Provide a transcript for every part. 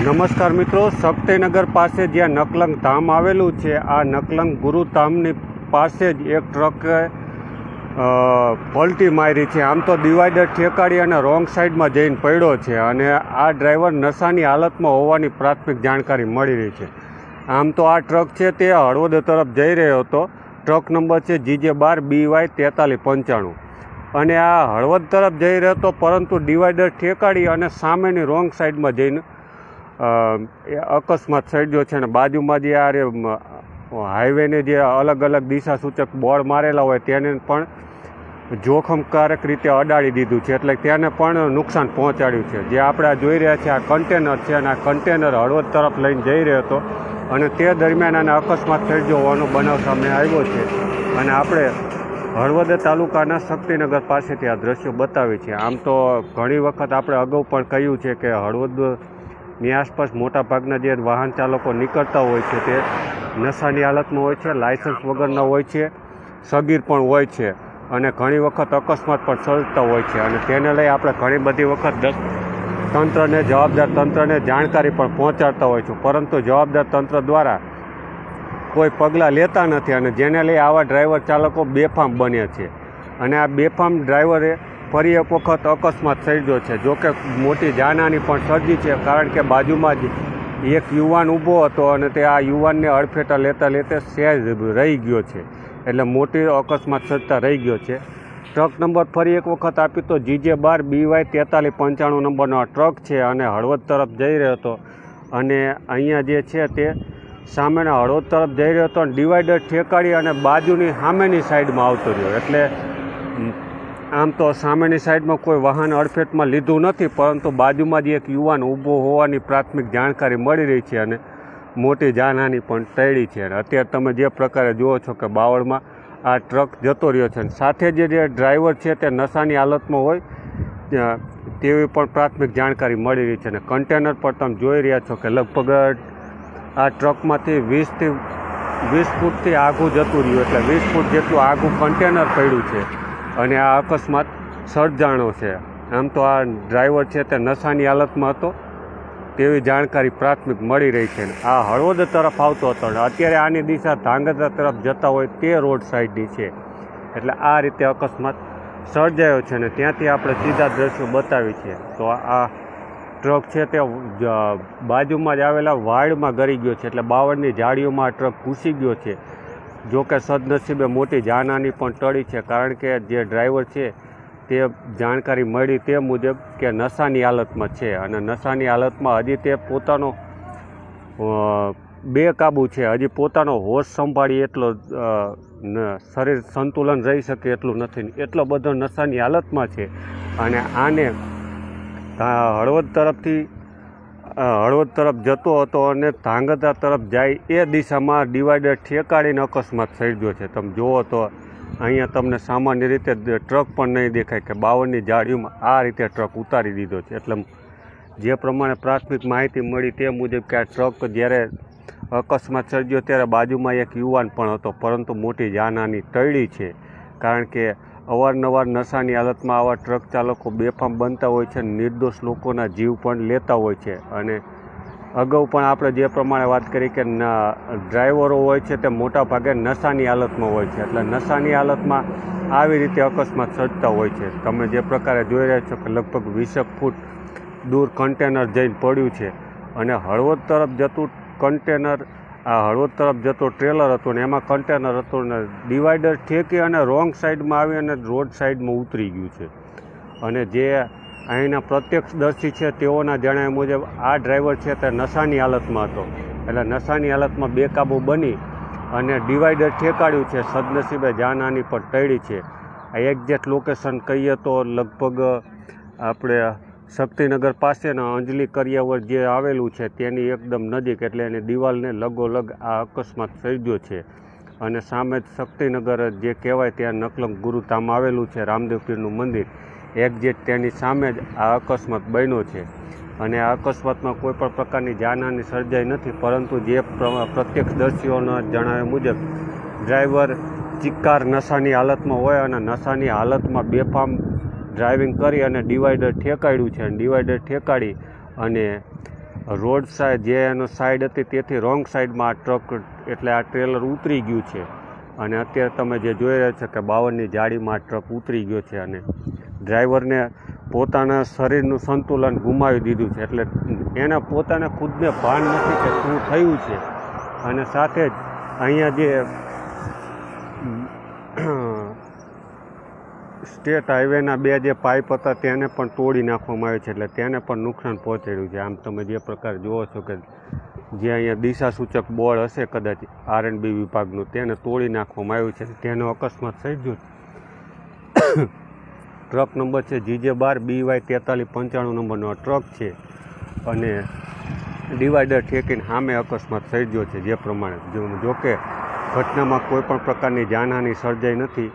નમસ્કાર મિત્રો શક્તિનગર પાસે જ્યાં નકલંગ ધામ આવેલું છે, આ નકલંગ ગુરુધામની પાસે જ એક ટ્રકે પલટી મારી છે. આમ તો ડિવાઈડર ઠેકાડી અને રોંગ સાઈડમાં જઈને પડ્યો છે અને આ ડ્રાઈવર નશાની હાલતમાં હોવાની પ્રાથમિક જાણકારી મળી રહી છે. આમ તો આ ટ્રક છે તે હળવદ તરફ જઈ રહ્યો હતો. ટ્રક નંબર છે જીજે બાર બી વાય તેતાલીસ પંચાણું. અને આ હળવદ તરફ જઈ રહ્યો હતો, પરંતુ ડિવાઈડર ઠેકાડી અને સામેની રોંગ સાઈડમાં જઈને એ અકસ્માત સર્જ્યો છે અને બાજુમાં જે આ હાઈવેને જે અલગ અલગ દિશા સૂચક બોર્ડ મારેલા હોય તેને પણ જોખમકારક રીતે અડાડી દીધું છે. એટલે તેને પણ નુકસાન પહોંચાડ્યું છે. જે આપણે જોઈ રહ્યા છીએ, આ કન્ટેનર છે અને આ કન્ટેનર હળવદ તરફ લઈને જઈ રહ્યો હતો અને તે દરમિયાન આને અકસ્માત સર્જ્યો હોવાનો બનાવ સામે આવ્યો છે. અને આપણે હળવદ તાલુકાના શક્તિનગર પાસેથી આ દ્રશ્યો બતાવી છે આમ તો ઘણી વખત આપણે અગાઉ પણ કહ્યું છે કે હળવદની આસપાસ મોટાભાગના જે વાહન ચાલકો નીકળતા હોય છે તે નશાની હાલતમાં હોય છે, લાયસન્સ વગરના હોય છે, સગીર પણ હોય છે અને ઘણી વખત અકસ્માત પણ સર્જતા હોય છે અને તેને લઈ આપણે ઘણી બધી વખત તંત્રને, જવાબદાર તંત્રને જાણકારી પણ પહોંચાડતા હોય છે. પરંતુ જવાબદાર તંત્ર દ્વારા કોઈ પગલાં લેતા નથી અને જેને લઈ આવા ડ્રાઈવર ચાલકો બેફામ બને છે. અને આ બેફામ ડ્રાઈવરે ફરી એક વખત અકસ્માત સર્જ્યો છે. જોકે મોટી જાનહાની પણ સર્જી છે, કારણ કે બાજુમાં જ એક યુવાન ઊભો હતો અને તે આ યુવાનને અડફેટા લેતા લેતા સહેજ રહી ગયો છે. એટલે મોટી અકસ્માત સર્જતા રહી ગયો છે. ટ્રક નંબર ફરી એક વખત આપી તો જીજે બાર બી વાય તેતાલીસ, પંચાણું નંબરનો ટ્રક છે અને હળવદ તરફ જઈ રહ્યો હતો. અને અહીંયા જે છે તે સામેના હળવદ તરફ જઈ રહ્યો હતો અને ડિવાઈડર ઠેકાડી અને બાજુની સામેની સાઈડમાં આવતો રહ્યો. એટલે આમ તો સામેની સાઈડમાં કોઈ વાહન અડફેટમાં લીધું નથી, પરંતુ બાજુમાં જ એક યુવાન ઊભો હોવાની પ્રાથમિક જાણકારી મળી રહી છે અને મોટી જાનહાની પણ ટળી છે. અને અત્યારે તમે જે પ્રકારે જુઓ છો કે બાવળમાં આ ટ્રક જતો રહ્યો છે અને સાથે જે જે ડ્રાઈવર છે તે નશાની હાલતમાં હોય તેવી પણ પ્રાથમિક જાણકારી મળી રહી છે. અને કન્ટેનર પર તમે જોઈ રહ્યા છો કે લગભગ આ ટ્રકમાંથી વીસથી, વીસ ફૂટથી આઘું જતું રહ્યું, એટલે વીસ ફૂટ જેટલું આઘું કન્ટેનર પડ્યું છે. અને આ અકસ્માત સર્જાણો છે. આમ તો આ ડ્રાઈવર છે તે નશાની હાલતમાં હતો. તેવી જાણકારી પ્રાથમિક મળી રહી છે. આ હળવદ તરફ આવતો હતો અત્યારે આની દિશા ધાંગધ્રા તરફ જતા હોય તે રોડ સાઈડની છે. એટલે આ રીતે અકસ્માત સર્જાયો છે અને ત્યાંથી આપણે સીધા દ્રશ્યો બતાવી છે. તો આ ટ્રક છે તે બાજુમાં જ આવેલા વાડમાં ગરી ગયો છે. એટલે બાવળની જાળીઓમાં આ ટ્રક ઘૂસી ગયો છે. જો કે સદનસીબે મોટી જાનહાની પણ ટળી છે, કારણ કે જે ડ્રાઈવર છે તે જાણકારી મળી તે મુજબ કે નશાની હાલતમાં છે અને નશાની હાલતમાં હજી તે પોતાનો બેકાબૂ છે. હજી પોતાનો હોશ સંભાળી એટલો શરીર સંતુલન રહી શકે એટલું નથી. એટલો બધો નશાની હાલતમાં છે અને આને હળવદ તરફથી હળવદ તરફ જતો હતો અને ધાંગધ્રા તરફ જાય એ દિશામાં ડિવાઈડર ઠેકાડીને અકસ્માત સર્જ્યો છે. તમે જુઓ તો અહીંયા તમને સામાન્ય રીતે ટ્રક પણ નહીં દેખાય કે બાવનની જાળીઓમાં આ રીતે ટ્રક ઉતારી દીધો છે. એટલે જે પ્રમાણે પ્રાથમિક માહિતી મળી તે મુજબ કે આ ટ્રક જ્યારે અકસ્માત સર્જ્યો ત્યારે બાજુમાં એક યુવાન પણ હતો, પરંતુ મોટી જાનહાની ટળી છે. કારણ કે અવારનવાર નશાની હાલતમાં આવા ટ્રક ચાલકો બેફામ બનતા હોય છે નિર્દોષ લોકોના જીવ પણ લેતા હોય છે. અને અગાઉ પણ આપણે જે પ્રમાણે વાત કરી કે ડ્રાઈવરો હોય છે તે મોટા ભાગે નશાની હાલતમાં હોય છે. એટલે નશાની હાલતમાં આવી રીતે અકસ્માત સર્જતા હોય છે. તમે જે પ્રકારે જોઈ રહ્યા છો કે લગભગ વીસેક ફૂટ દૂર કન્ટેનર જઈને પડ્યું છે. અને હળવદ તરફ જતું કન્ટેનર આ હળવદ તરફ જતો ટ્રેલર હતો ને એમાં કન્ટેનર હતો ને ડિવાઈડર ઠેકી અને રોંગ સાઈડમાં આવી અને રોડ સાઈડમાં ઉતરી ગયું છે. અને જે અહીંના પ્રત્યક્ષદર્શી છે તેઓના જણાવ્યા મુજબ આ ડ્રાઈવર છે તે નશાની હાલતમાં હતો. એટલે નશાની હાલતમાં બેકાબુ બની અને ડિવાઈડર ઠેકાડ્યું છે, સદનસીબે જાનહાની પણ ટળી છે. આ એક્ઝેક્ટ લોકેશન કહીએ તો લગભગ આપણે શક્તિનગર પાસેના અંજલિ કરિયાવર જે આવેલું છે તેની એકદમ નજીક એટલે એની દિવાલને લગોલગ આ અકસ્માત સર્જ્યો છે. અને સામે જ શક્તિનગર જે કહેવાય ત્યાં નકલંગ ગુરુધામ આવેલું છે, રામદેવ પીરનું મંદિર. એક્ઝેક્ટ તેની સામે જ આ અકસ્માત બન્યો છે. અને આ અકસ્માતમાં કોઈ પણ પ્રકારની જાનહાની સર્જાઈ નથી, પરંતુ જે પ્ર- પ્રત્યક્ષદર્શીઓના જણાવ્યા મુજબ, ડ્રાઈવર ચિક્કાર નશાની હાલતમાં હોય અને નશાની હાલતમાં બેફામ ડ્રાઇવિંગ કરી અને ડિવાઈડર ઠેકાડ્યું છે. અને ડિવાઈડર ઠેકાડી અને રોડ સાઈડ જે એનો સાઈડ હતી તેથી રોંગ સાઈડમાં આ ટ્રક એટલે આ ટ્રેલર ઉતરી ગયું છે. અને અત્યારે તમે જે જોઈ રહ્યા છો કે બાવનની જાળીમાં આ ટ્રક ઉતરી ગયો છે અને ડ્રાઈવરને પોતાના શરીરનું સંતુલન ગુમાવી દીધું છે. એટલે એને પોતાને ખુદને ભાન નથી કે શું થયું છે. અને સાથે જ અહીંયા જે સ્ટેટ હાઈવેના બે જે પાઇપ હતા તેને પણ તોડી નાખવામાં આવ્યું છે, એટલે તેને પણ નુકસાન પહોંચાડ્યું છે. આમ તમે જે પ્રકાર જુઓ છો કે જે અહીંયા દિશા સૂચક બોર્ડ હશે કદાચ આર એન્ડ બી વિભાગનું, તેને તોડી નાખવામાં આવ્યું છે. તેનો અકસ્માત સર્જ્યો ટ્રક નંબર છે જીજે બાર બી વાય તેતાલીસ પંચાણું નંબરનો ટ્રક છે અને ડિવાઈડર ઠેકીને સામે અકસ્માત સર્જ્યો છે જે પ્રમાણે. જોકે ઘટનામાં કોઈ પણ પ્રકારની જાનહાનિ સર્જાઈ નથી.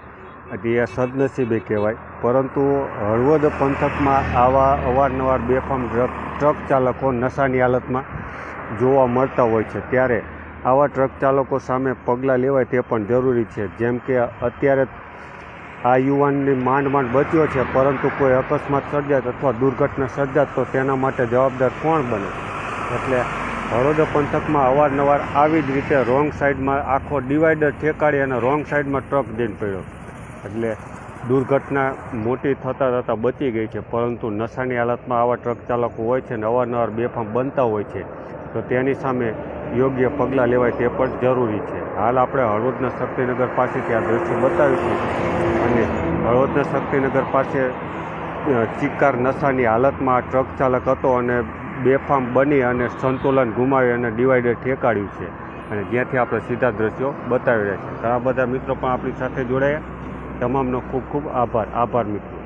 એટલે એ સદનસીબે કહેવાય. પરંતુ હળવદ પંથકમાં આવા અવારનવાર બેફામ ટ્રક ચાલકો નશાની હાલતમાં જોવા મળતા હોય છે. ત્યારે આવા ટ્રક ચાલકો સામે પગલાં લેવાય તે પણ જરૂરી છે. જેમ કે અત્યારે આ યુવાનની માંડ માંડ બચ્યો છે, પરંતુ કોઈ અકસ્માત સર્જાત અથવા દુર્ઘટના સર્જાત તો તેના માટે જવાબદાર કોણ બને? એટલે હળવદ પંથકમાં અવારનવાર આવી જ રીતે રોંગ સાઈડમાં આખો ડિવાઈડર ઠેકાડી અને રોંગ સાઈડમાં ટ્રક દઈને પડ્યો એટલે દુર્ઘટના મોટી થતાં થતાં બચી ગઈ છે. પરંતુ નશાની હાલતમાં આવા ટ્રક ચાલકો હોય છે અને અવારનવાર બેફામ બનતા હોય છે. તો તેની સામે યોગ્ય પગલાં લેવાય તે પણ જરૂરી છે. હાલ આપણે હળવદના શક્તિનગર પાસેથી આ દ્રશ્ય બતાવ્યું છે અને હળવદના શક્તિનગર પાસે ચિક્કાર નશાની હાલતમાં આ ટ્રક ચાલક હતો અને બેફામ બની અને સંતુલન ગુમાવી અને ડિવાઈડર ઠેકાડ્યું છે. અને જ્યાંથી આપણે સીધા દ્રશ્યો બતાવી રહ્યા છીએ. ઘણા બધા મિત્રો પણ આપણી સાથે જોડાયા. તમામનો ખૂબ ખૂબ આભાર. આભાર મિત્રો.